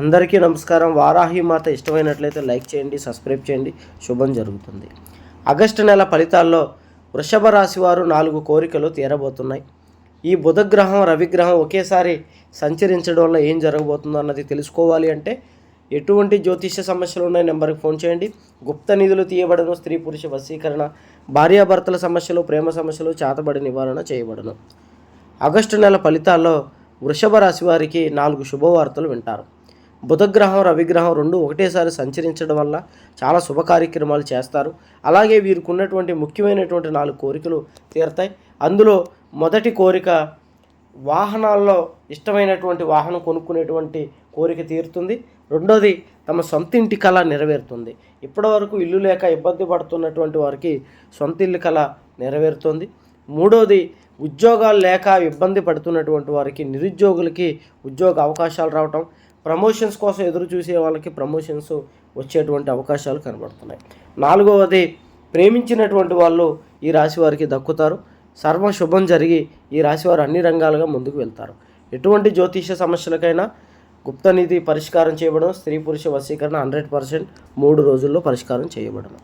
అందరికీ నమస్కారం. వారాహి మాత ఇష్టమైనట్లయితే లైక్ చేయండి సబ్స్క్రైబ్ చేయండి. శుభం జరుగుతుంది. ఆగస్టు నెల ఫలితాల్లో వృషభ రాశి వారు నాలుగు కోరికలు తీరబోతున్నాయి. ఈ బుధగ్రహం రవిగ్రహం ఒకేసారి సంచరించడం వల్ల ఏం జరగబోతుందో అన్నది తెలుసుకోవాలి అంటే ఎటువంటి జ్యోతిష్య సమస్యలు ఉన్నాయి నెంబర్కి ఫోన్ చేయండి. గుప్త నిధులు తీయబడను స్త్రీ పురుష వశీకరణ భార్యాభర్తల సమస్యలు ప్రేమ సమస్యలు చేతబడి నివారణ చేయబడను. ఆగస్టు నెల ఫలితాల్లో వృషభ రాశి వారికి నాలుగు శుభవార్తలు వింటారు. బుధగ్రహం రవిగ్రహం రెండు ఒకటేసారి సంచరించడం వల్ల చాలా శుభ కార్యక్రమాలు చేస్తారు. అలాగే వీరికి ఉన్నటువంటి ముఖ్యమైనటువంటి నాలుగు కోరికలు తీరుతాయి. అందులో మొదటి కోరిక వాహనాల్లో ఇష్టమైనటువంటి వాహనం కొనుక్కునేటువంటి కోరిక తీరుతుంది. రెండోది తమ సొంత ఇంటి కళ నెరవేరుతుంది. ఇప్పటివరకు ఇల్లు లేక ఇబ్బంది పడుతున్నటువంటి వారికి సొంత ఇల్లు కళ నెరవేరుతుంది. మూడోది ఉద్యోగాలు లేక ఇబ్బంది పడుతున్నటువంటి వారికి నిరుద్యోగులకి ఉద్యోగ అవకాశాలు రావటం. ప్రమోషన్స్ కోసం ఎదురు చూసే వాళ్ళకి ప్రమోషన్స్ వచ్చేటువంటి అవకాశాలు కనబడుతున్నాయి. నాలుగవది ప్రేమించినటువంటి వాళ్ళు ఈ రాశి వారికి దక్కుతారు. సర్వ శుభం జరిగి ఈ రాశివారు అన్ని రంగాలుగా ముందుకు వెళ్తారు. ఎటువంటి జ్యోతిష సమస్యలకైనా గుప్తనిధి పరిష్కారం చేయబడడం స్త్రీ పురుష వశీకరణ హండ్రెడ్ పర్సెంట్ మూడు రోజుల్లో పరిష్కారం చేయబడను.